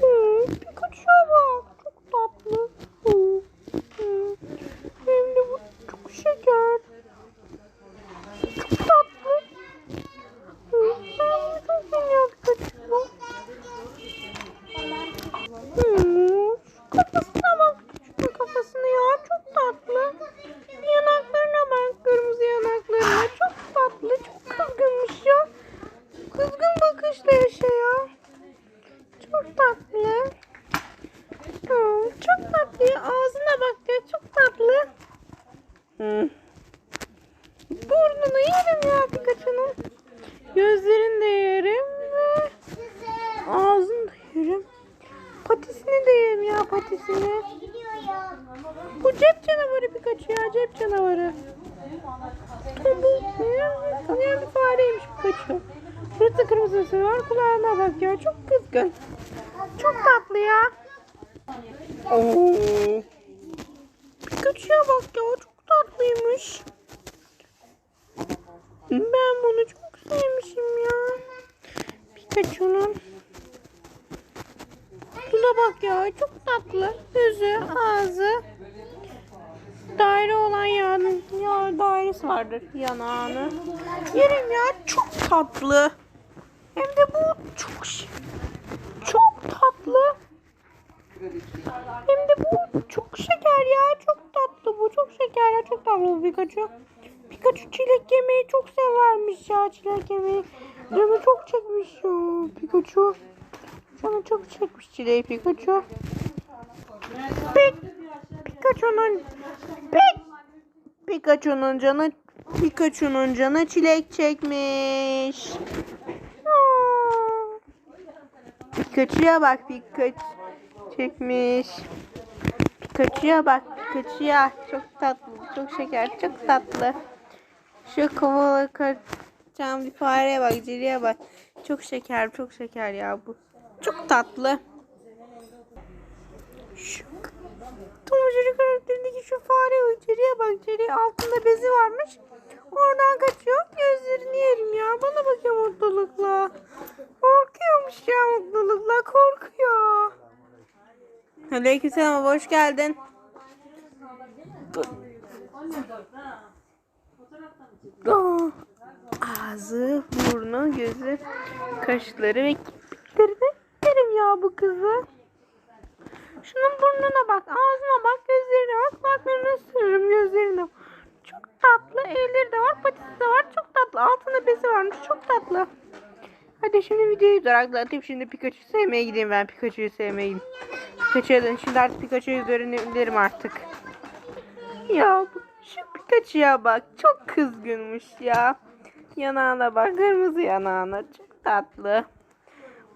Hı, Pikachu'ya bak. Çok tatlı. Hı, hı. Hem de bu çok şeker. Çok tatlı. Hı, Ben çok seviyorum Pikachu'yu. Hı, şu kafasına bak. Şu kafasına ya. Çok tatlı. Yanaklarına bak. Kırmızı yanaklarına. Çok tatlı. Çok kızgınmış ya. Kızgın bakışlı yaşıyor. Çok tatlı. Hı, çok tatlı ya. Ağzına bak ya. Çok tatlı. Burnunu yerim ya Pikachu'nun. Gözlerini de yerim ve ağzını da yerim. Patisini de yerim ya patisini. Bu cep canavarı Pikachu ya cep canavarı. Ya, tanıyan bir fareymiş Pikachu. Suratı kırmızısı var kulağına bak ya çok kızgın. Çok tatlı ya. Oo. Pikachu'ya bak ya çok tatlıymış. Ben bunu çok sevmişim ya. Pikachu'nun. Şuna bak ya çok tatlı. Yüzü, ağzı. Daire olan yanı. Ya dairesi vardır yanağını. Yerim ya çok tatlı. Hem de bu çok çok tatlı. Hem de bu çok şeker ya. Bu. Çok tatlı Pikachu. Pikachu çilek yemeyi çok severmiş ya. Çilek yemeyi. Canı çok çekmiş ya. Pikachu. Canı çok çekmiş çileği Pikachu. Pik. Pikachu'nun Pik. Pikachu'nun canı Pikachu'nun canı çilek çekmiş. Aa. Pikachu'ya bak Pikachu çekmiş. Pikachu'ya bak Pikachu'ya çok tatlı çok şeker çok tatlı. Şu kovalı kaçan bir fareye bak ciriye bak. Çok şeker çok şeker ya bu. Çok tatlı. Şu Tom ve Jerry karakterindeki şu fare içeriye bak. Jerry altında bezi varmış. Oradan kaçıyor. Gözlerini yerim ya. Bana bakıyor mutlulukla. Korkuyormuş ya mutlulukla. Korkuyor. Aleykümselam hoş geldin. Aa, Ağzı, burnu, gözü, kaşları ve kirpiklerini yerim ya bu kızı. Şunun burnuna bak, ağzına bak, gözlerine bak, kulaklarını ısırırım gözlerine. Çok tatlı, elleri de var, patisi de var, çok tatlı. Altında bezi varmış, çok tatlı. Hadi şimdi videoyu duraklatayım. Şimdi Pikachu'yu sevmeye gideyim ben. Pikachu'yu sevmeye gideyim. Pikachu'ya. Şimdi artık Pikachu'yu öğrenebilirim artık. Ya bu- Pikachu'ya bak. Çok kızgınmış ya. Yanağına bak. Kırmızı yanağına. Çok tatlı.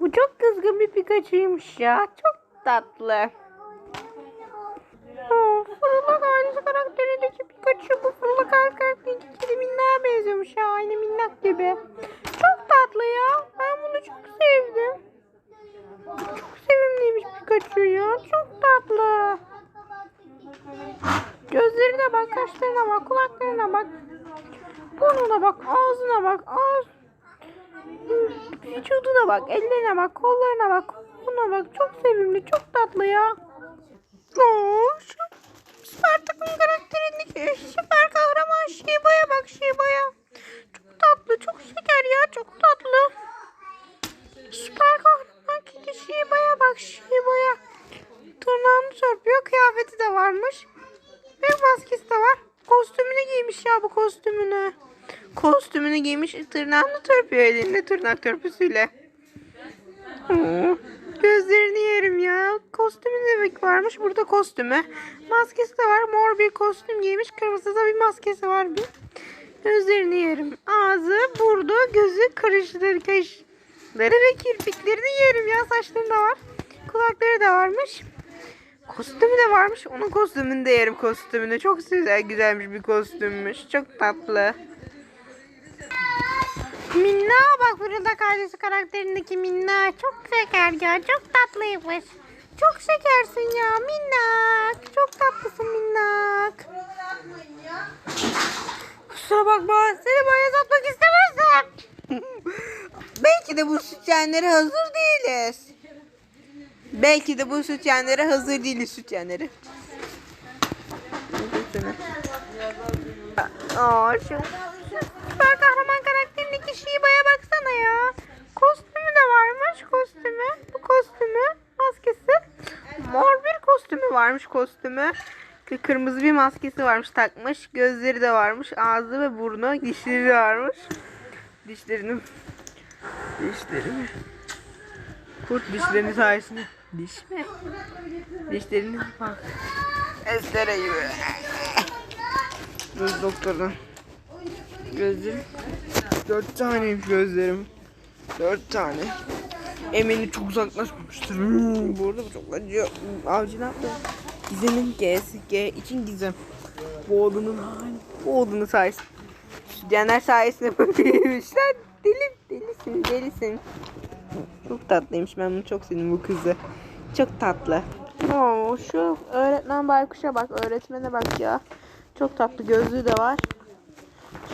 Bu çok kızgın bir Pikachu'ymuş ya. Çok tatlı. Oh, Fırlak ailesi karakterindeki Pikachu bu Fırlak ailesi karakterindeki kedi minnağa benziyormuş ya. Aynı minnak gibi. Çok tatlı ya. Ben bunu çok sevdim. Çok sevimliymiş Pikachu ya. Çok tatlı. Gözlerine bak, kaşlarına bak, kulaklarına bak. Burnuna bak, ağzına bak, ağız... Vücuduna bak, ellerine bak, kollarına bak, buna bak. Çok sevimli, çok tatlı ya. Oo, şu Spartak'ın karakterindeki süper kahraman Shiba'ya bak Shiba'ya. Çok tatlı, çok şeker ya, çok tatlı. Süper kahraman kedi Shiba'ya bak Shiba'ya. Tırnağını çarpıyor, kıyafeti de varmış. Ve maskesi de var. Kostümünü giymiş ya bu kostümünü. Kostümünü giymiş, tırnağını törpüyor elinde tırnak törpüsüyle. Gözlerini yerim ya. Kostümü de varmış. Burada kostümü. Maskesi de var. Mor bir kostüm giymiş. Kırmızı da bir maskesi var bir. Gözlerini yerim. Ağzı, burnu, gözü, karışları, kaşları ve kirpiklerini yerim ya. Saçları da var. Kulakları da varmış. Kostümü de varmış. Onun kostümünü de yerim kostümünü. Çok güzel, güzelmiş bir kostümmüş. Çok tatlı. Minna bak burada kardeşi karakterindeki Minna çok şeker ya çok tatlıymış. Çok şekersin ya minnak. Çok tatlısın minnak. Kusura bakma seni boya satmak istemem. belki de bu sütyenlere hazır değiliz. Belki de bu sütyenlere hazır değiliz sütyenleri. Aa şu süper kahraman karakterindeki Shiba'ya baksana ya. Kostümü de varmış kostümü. Bu kostümü maskesi. Mor bir kostümü varmış kostümü. Kırmızı bir maskesi varmış takmış. Gözleri de varmış. Ağzı ve burnu. Dişleri de varmış. Dişlerini Dişleri mi? Kurt dişlerini sayesinde. Diş mi? Dişlerini bak. Estere gibi. Göz doktordan. Gözlerim. Dört taneymiş gözlerim. Dört tane. Emini çok uzaklaşmamıştır. Hmm, burada bu çok acıyor. Avcı ne yaptı? Gizem'in G'si. G için Gizem. Bu oğlunun hali. Bu oğlunun sayesinde. Sütyenler sayesinde büyümüşler. Deli, delisin, delisin. Çok tatlıymış. Ben bunu çok sevdim bu kızı. Çok tatlı. Oo, şu öğretmen baykuşa bak. Öğretmene bak ya. Çok tatlı. Gözlüğü de var.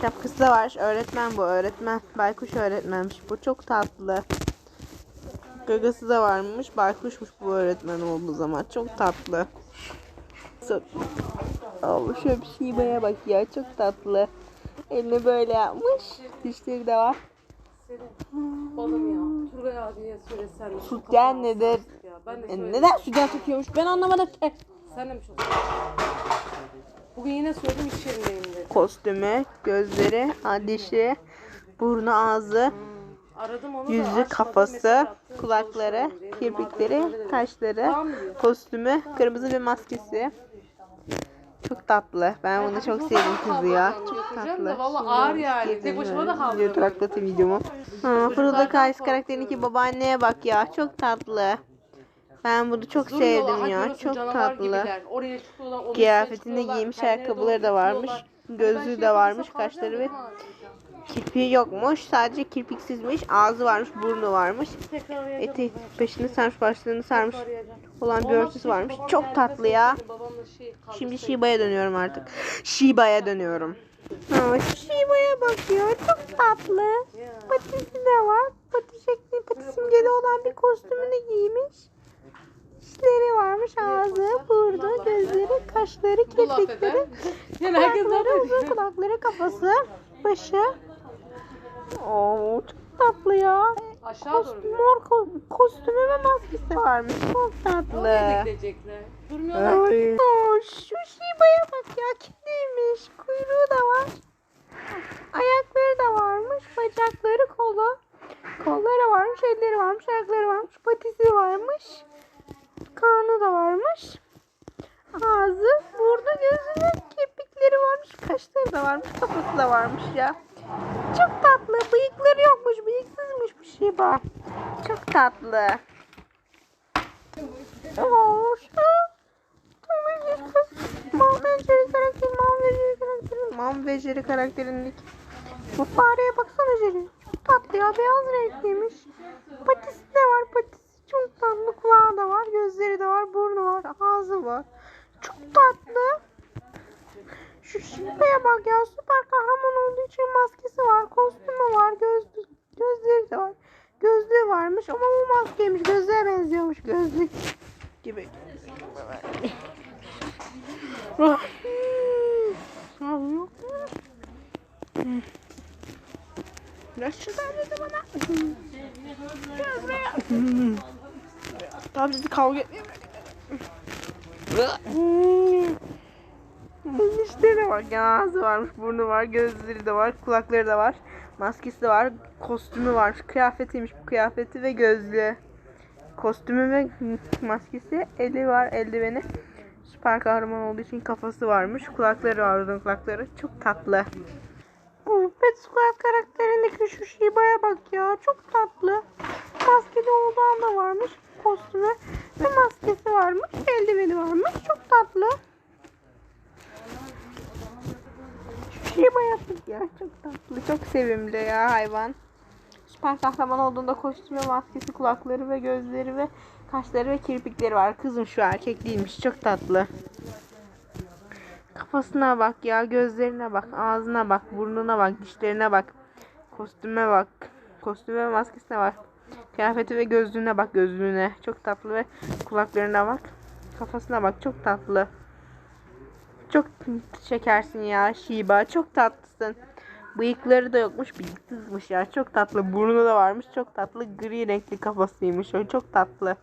Şapkası da var. Öğretmen bu. Öğretmen. Baykuş öğretmenmiş. Bu çok tatlı. Gagası da varmış. Baykuşmuş bu öğretmen olduğu zaman. Çok tatlı. Aa, şöyle bir şibaya bak ya. Çok tatlı. Elini böyle yapmış. Dişleri de var. Balım ya. Turgay abiye söylesen. Sütyen nedir? Ya. Ben de E, söyledim. neden sütyen takıyormuş? Ben anlamadım ki. Sen de mi çok Bugün yine söyledim iş yerindeyim dedi. Kostümü, gözleri, dişi, burnu, ağzı, Aradım onu da yüzü, açmadı, kafası, attı, kulakları, çalışıyorum kirpikleri, Tamam diyor. kostümü, kırmızı bir maskesi. Çok tatlı. Ben bunu çok sevdim kızı ya. Çok Götüreceğim de tatlı. valla ağır yani. Tek başıma da Video kaldım. duraklatayım videomu. Ha, Fırıldak Kays karakterindeki babaanneye bak ya. Çok tatlı. Ben bunu çok sevdim hadi ya. orası Çok canavar tatlı. gibiler. Oraya çıkıyorlar, onun üstüne Kıyafetinde çıkıyorlar, giymiş kendileri ayakkabıları da doğru varmış. gidiyorlar. Gözlüğü şey de varmış, kaşları ve falan kirpiği yokmuş. Sadece kirpiksizmiş. Ağzı varmış, burnu varmış. Tekrar arayacağım. Eti peşini sarmış, başlığını sarmış Arayacağım. olan bir örtüsü varmış. babam Çok tatlı ya. babamla şey kaldı, Şimdi şey- Shiba'ya dönüyorum artık. Shiba'ya dönüyorum. Ama Shiba'ya bak ya. Çok tatlı. Patisi de var. Pati şekli, pati simgeli olan bir kostümünü giymiş. Dişleri varmış. Ağzı, burnu, gözleri, kaşları, kirpikleri. Kulakları, uzun kulakları, kafası, başı. Oo, çok tatlı ya. Aşağı. Kostüm, mor ko- kostümü ve maskesi varmış. Çok tatlı. Oraya gidecekler. Durmuyorlar. Ay. Oo, şu Shiba'ya bak ya kediymiş. Kuyruğu da var. Ayakları da varmış. Bacakları kolu. Kolları varmış. Elleri varmış. Ayakları varmış. Patisi varmış. Karnı da varmış. Ağzı, burnu, gözü ve kirpikleri varmış. Kaşları da varmış. Kafası da varmış ya. Çok tatlı. Bıyıkları yokmuş. Bıyıksızmış bu Shiba. Çok tatlı. Oo, şu Mam Mam Beceri karakterindeki bu fareye baksana Jerry. Çok tatlı ya, beyaz renkliymiş. Patisi de var, patisi çok tatlı. Kulağı da var, gözleri de var, burnu var, ağzı var. Çok tatlı. Şu şifreye bak ya, süper kahraman olduğu için maskesi var, kostümü var, göz, gözleri de var. Gözlüğü varmış ama bu maskeymiş, gözlüğe benziyormuş gözlük gibi. Al yok mu? Biraz şuradan dedi bana. Gel buraya. Tamam sizi kavga de bak ya ağzı varmış, burnu var, gözleri de var, kulakları da var, maskesi de var, kostümü var, kıyafetiymiş bu kıyafeti ve gözlüğü. Kostümü ve maskesi, eli var, eldiveni. Süper kahraman olduğu için kafası varmış. Kulakları var kulakları. Çok tatlı. Pet Squad karakterindeki şu Shiba'ya bak ya. Çok tatlı. Maskeli olduğu anda varmış. Kostümü ve maskesi varmış. Eldiveni varmış. Çok tatlı. Şu Shiba'ya bak ya. Çok tatlı. Çok sevimli ya hayvan. Süper kahraman olduğunda kostümü, maskesi, kulakları ve gözleri ve kaşları ve kirpikleri var. Kızım şu erkek değilmiş. Çok tatlı. Kafasına bak ya, gözlerine bak, ağzına bak, burnuna bak, dişlerine bak, kostüme bak, Kostümü ve maskesine bak. Kıyafeti ve gözlüğüne bak gözlüğüne. Çok tatlı ve kulaklarına bak. Kafasına bak çok tatlı. Çok şekersin ya Shiba. Çok tatlısın. Bıyıkları da yokmuş. Bıyıksızmış ya. Çok tatlı. Burnu da varmış. Çok tatlı. Gri renkli kafasıymış o. Çok tatlı.